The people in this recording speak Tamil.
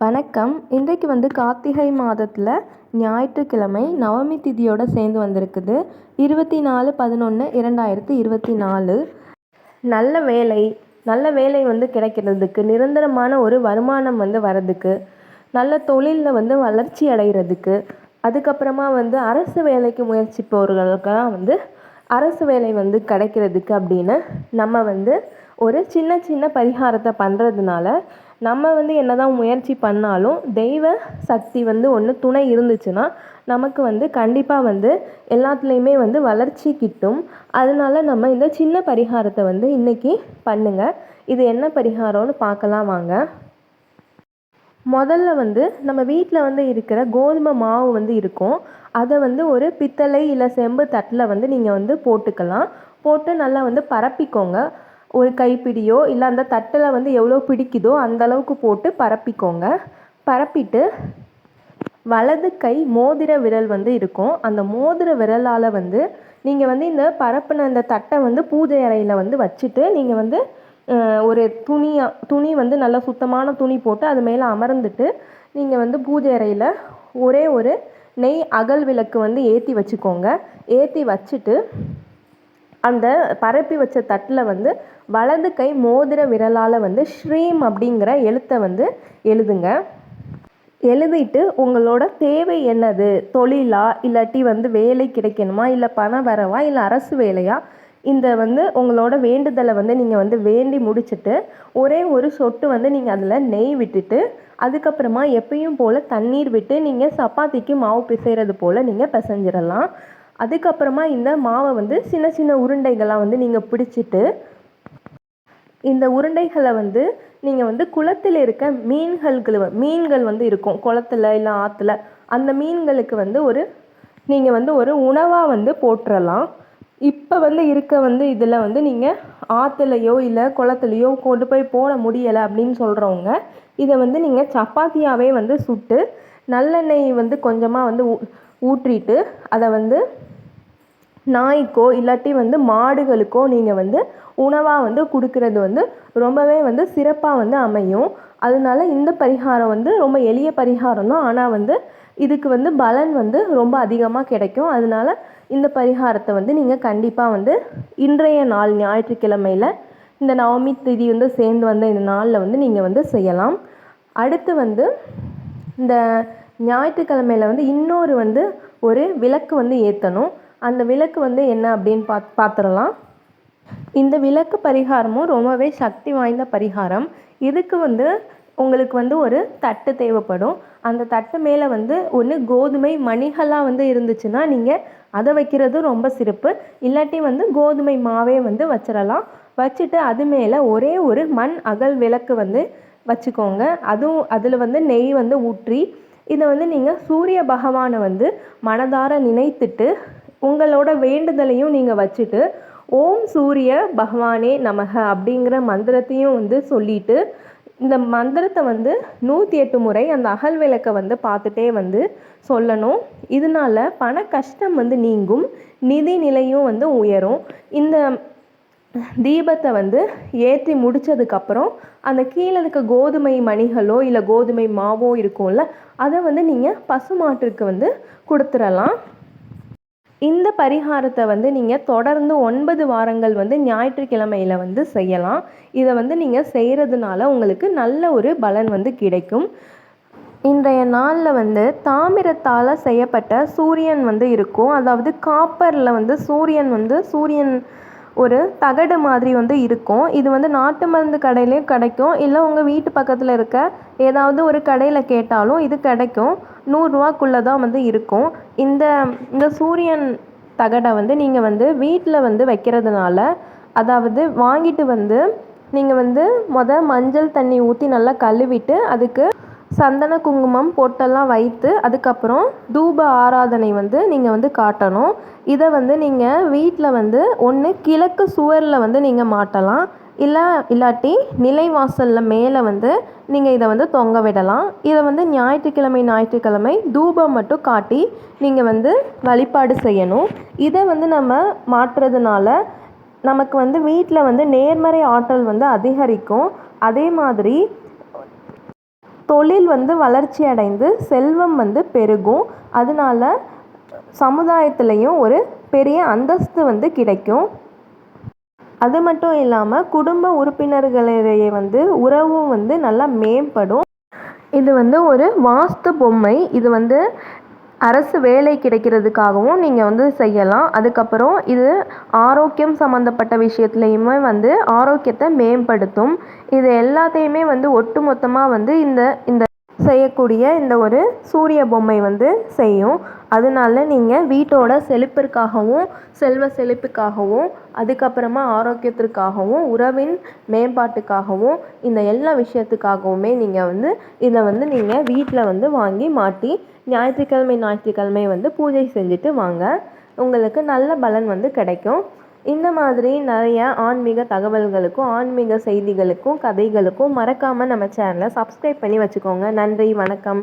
வணக்கம். இன்றைக்கு வந்து கார்த்திகை மாதத்தில் ஞாயிற்றுக்கிழமை நவமி திதியோட சேர்ந்து வந்திருக்குது. இருபத்தி நாலு பதினொன்று இரண்டாயிரத்தி இருபத்தி நாலு நல்ல வேலை. நல்ல வேலை வந்து கிடைக்கிறதுக்கு நிரந்தரமான ஒரு வருமானம் வந்து வர்றதுக்கு நல்ல தொழிலில் வந்து வளர்ச்சி அடைகிறதுக்கு அதுக்கப்புறமா வந்து அரசு வேலைக்கு முயற்சிப்பவர்களுக்கெல்லாம் வந்து அரசு வேலை வந்து கிடைக்கிறதுக்கு அப்படின்னு நம்ம வந்து ஒரு சின்ன சின்ன பரிகாரத்தை பண்ணுறதுனால நம்ம வந்து என்ன தான் முயற்சி பண்ணாலும் தெய்வ சக்தி வந்து ஒன்று துணை இருந்துச்சுன்னா நமக்கு வந்து கண்டிப்பாக வந்து எல்லாத்துலேயுமே வந்து வளர்ச்சி கிட்டும். அதனால நம்ம இந்த சின்ன பரிகாரத்தை வந்து இன்றைக்கி பண்ணுங்கள் இது என்ன பரிகாரம்னு பார்க்கலாம் வாங்க. முதல்ல வந்து நம்ம வீட்டில் வந்து இருக்கிற கோதுமை மாவு வந்து இருக்கும். அதை வந்து ஒரு பித்தளை இல்லை செம்பு தட்டில் வந்து நீங்கள் வந்து போட்டுக்கலாம். போட்டு நல்லா வந்து பரப்பிக்கோங்க. ஒரு கைப்பிடியோ இல்லை அந்த தட்டில் வந்து எவ்வளோ பிடிக்குதோ அந்த அளவுக்கு போட்டு பரப்பிக்கோங்க. பரப்பிட்டு வலது கை மோதிர விரல் வந்து இருக்கும். அந்த மோதிர விரலால் வந்து நீங்கள் வந்து இந்த பரப்பின இந்த தட்டை வந்து பூஜை அறையில் வந்து வச்சுட்டு நீங்கள் வந்து ஒரு துணியை துணி வந்து நல்லா சுத்தமான துணி போட்டு அது மேலே அமர்ந்துட்டு நீங்கள் வந்து பூஜை அறையில் ஒரே ஒரு நெய் அகல் விளக்கு வந்து ஏற்றி வச்சுக்கோங்க. ஏற்றி வச்சுட்டு அந்த பரப்பி வச்ச தட்டில் வந்து வலது கை மோதிர விரலால் வந்து ஸ்ரீம் அப்படிங்கிற எழுத்தை வந்து எழுதுங்க. எழுதிட்டு உங்களோட தேவை என்னது? தொழிலா? இல்லாட்டி வந்து வேலை கிடைக்கணுமா? இல்லை பணம் வரவா? இல்லை அரசு வேலையா? இந்த வந்து உங்களோட வேண்டுதலை வந்து நீங்கள் வந்து வேண்டி முடிச்சுட்டு ஒரே ஒரு சொட்டு வந்து நீங்கள் அதில் நெய் விட்டுட்டு அதுக்கப்புறமா எப்பயும் போல் தண்ணீர் விட்டு நீங்கள் சப்பாத்திக்கு மாவு பிசைகிறது போல் நீங்கள் பிசைஞ்சிடலாம். அதுக்கப்புறமா இந்த மாவை வந்து சின்ன சின்ன உருண்டைகளாக வந்து நீங்கள் பிடிச்சிட்டு இந்த உருண்டைகளை வந்து நீங்கள் வந்து குளத்தில் இருக்க மீன்களுக்கு மீன்கள் வந்து இருக்கும். குளத்துல இல்லை ஆற்றுல அந்த மீன்களுக்கு வந்து ஒரு நீங்கள் வந்து ஒரு உணவாக வந்து போட்டுறலாம் இப்போ வந்து இருக்க வந்து இதில் வந்து நீங்கள் ஆற்றுலையோ இல்லை குளத்துலையோ கொண்டு போய் போட முடியலை அப்படின்னு சொல்கிறவங்க இதை வந்து நீங்கள் சப்பாத்தியாகவே வந்து சுட்டு நல்லெண்ணெய் வந்து கொஞ்சமாக வந்து ஊ ஊற்றிட்டு அதை வந்து நாய்க்கோ இல்லாட்டி வந்து மாடுகளுக்கோ நீங்கள் வந்து உணவாக வந்து கொடுக்கறது வந்து ரொம்பவே வந்து சிறப்பாக வந்து அமையும். அதனால இந்த பரிகாரம் வந்து ரொம்ப எளிய பரிகாரம் தான். ஆனால் வந்து இதுக்கு வந்து பலன் வந்து ரொம்ப அதிகமாக கிடைக்கும். அதனால இந்த பரிகாரத்தை வந்து நீங்கள் கண்டிப்பாக வந்து இன்றைய நாள் ஞாயிற்றுக்கிழமையில் இந்த நவமி திதி வந்து சேர்ந்து வந்த இந்த நாளில் வந்து நீங்கள் வந்து செய்யலாம். அடுத்து வந்து இந்த ஞாயிற்றுக்கிழமையில் வந்து இன்னொரு வந்து ஒரு விளக்கு வந்து ஏற்றணும் அந்த விளக்கு வந்து என்ன அப்படின்னு பாத் பார்த்துடலாம் இந்த விளக்கு பரிகாரமும் ரொம்பவே சக்தி வாய்ந்த பரிகாரம். இதுக்கு வந்து உங்களுக்கு வந்து ஒரு தட்டு தேவைப்படும். அந்த தட்டு மேலே வந்து ஒன்று கோதுமை மணிகளாக வந்து இருந்துச்சுன்னா நீங்கள் அதை வைக்கிறது ரொம்ப சிறப்பு. இல்லாட்டி வந்து கோதுமை மாவே வந்து வச்சிடலாம் வச்சுட்டு அது மேலே ஒரே ஒரு மண் அகல் விளக்கு வந்து வச்சுக்கோங்க. அதுவும் அதில் வந்து நெய் வந்து ஊற்றி இதை வந்து நீங்கள் சூரிய பகவானை வந்து மனதார நினைத்துட்டு உங்களோட வேண்டுதலையும் நீங்கள் வச்சுட்டு ஓம் சூரிய பகவானே நமக அப்படிங்கிற மந்திரத்தையும் வந்து சொல்லிட்டு இந்த மந்திரத்தை வந்து நூற்றி எட்டு முறை அந்த அகல் விளக்கை வந்து பார்த்துட்டே வந்து சொல்லணும். இதனால பண கஷ்டம் வந்து நீங்கும் நிதி நிலையும் வந்து உயரும். இந்த தீபத்தை வந்து ஏற்றி முடித்ததுக்கப்புறம் அந்த கீழே இருக்க கோதுமை மணிகளோ இல்லை கோதுமை மாவோ இருக்கும்ல அதை வந்து நீங்கள் பசுமாட்டுக்கு வந்து கொடுத்துடலாம் இந்த பரிகாரத்தை வந்து நீங்கள் தொடர்ந்து ஒன்பது வாரங்கள் வந்து ஞாயிற்றுக்கிழமையில் வந்து செய்யலாம். இதை வந்து நீங்கள் செய்கிறதுனால உங்களுக்கு நல்ல ஒரு பலன் வந்து கிடைக்கும். இன்றைய நாளில் வந்து தாமிரத்தால் செய்யப்பட்ட சூரியன் வந்து இருக்கும். அதாவது காப்பரில் வந்து சூரியன் வந்து சூரியன் ஒரு தகடு மாதிரி வந்து இருக்கும். இது வந்து நாட்டு மருந்து கடையிலையும் கிடைக்கும். இல்லை உங்கள் வீட்டு பக்கத்தில் இருக்க ஏதாவது ஒரு கடையில் கேட்டாலும் இது கிடைக்கும். நூறுரூவாக்குள்ளே தான் வந்து இருக்கும். இந்த இந்த சூரியன் தகடை வந்து நீங்கள் வந்து வீட்டில் வந்து வைக்கிறதுனால அதாவது வாங்கிட்டு வந்து நீங்கள் வந்து மொதல் மஞ்சள் தண்ணி ஊற்றி நல்லா கழுவிட்டு அதுக்கு சந்தன குங்குமம் பொட்டெல்லாம் வைத்து அதுக்கப்புறம் தூப ஆராதனை வந்து நீங்கள் வந்து காட்டணும். இதை வந்து நீங்கள் வீட்டில் வந்து ஒன்று கிழக்கு சுவரில் வந்து நீங்கள் மாட்டலாம். இல்லை இல்லாட்டி நிலைவாசலில் மேலே வந்து நீங்கள் இதை வந்து தொங்க விடலாம். இதை வந்து ஞாயிற்றுக்கிழமை ஞாயிற்றுக்கிழமை தூபம் மட்டும் காட்டி நீங்கள் வந்து வழிபாடு செய்யணும். இதை வந்து நம்ம மாற்றுறதுனால நமக்கு வந்து வீட்டில் வந்து நேர்மறை ஆற்றல் வந்து அதிகரிக்கும். அதே மாதிரி தொழில் வந்து வளர்ச்சி அடைந்து செல்வம் வந்து பெருகும். அதனால சமுதாயத்துலேயும் ஒரு பெரிய அந்தஸ்து வந்து கிடைக்கும். அது மட்டும் இல்லாமல் குடும்ப உறுப்பினர்களிடையே வந்து உறவும் வந்து நல்லா மேம்படும். இது வந்து ஒரு வாஸ்து பொம்மை. இது வந்து அரசு வேலை கிடைக்கிறதுக்காகவும் நீங்கள் வந்து செய்யலாம். அதுக்கப்புறம் இது ஆரோக்கியம் சம்மந்தப்பட்ட விஷயத்துலையுமே வந்து ஆரோக்கியத்தை மேம்படுத்தும். இது எல்லாத்தையுமே வந்து ஒட்டு மொத்தமாக வந்து இந்த இந்த செய்யக்கூடிய இந்த ஒரு சூரிய பொம்மை வந்து செய்யும். அதனால நீங்கள் வீட்டோட செழிப்பிற்காகவும் செல்வ செழிப்புக்காகவும் அதுக்கப்புறமா ஆரோக்கியத்திற்காகவும் உறவின் மேம்பாட்டுக்காகவும் இந்த எல்லா விஷயத்துக்காகவுமே நீங்கள் வந்து இதை வந்து நீங்கள் வீட்டில் வந்து வாங்கி மாட்டி ஞாயிற்றுக்கிழமை ஞாயிற்றுக்கிழமை வந்து பூஜை செஞ்சுட்டு வாங்க. உங்களுக்கு நல்ல பலன் வந்து கிடைக்கும். இந்த மாதிரி நிறைய ஆன்மீக தகவல்களுக்கும் ஆன்மீக செய்திகளுக்கும் கதைகளுக்கும் மறக்காமல் நம்ம சேனலை சப்ஸ்கிரைப் பண்ணி வச்சுக்கோங்க. நன்றி வணக்கம்.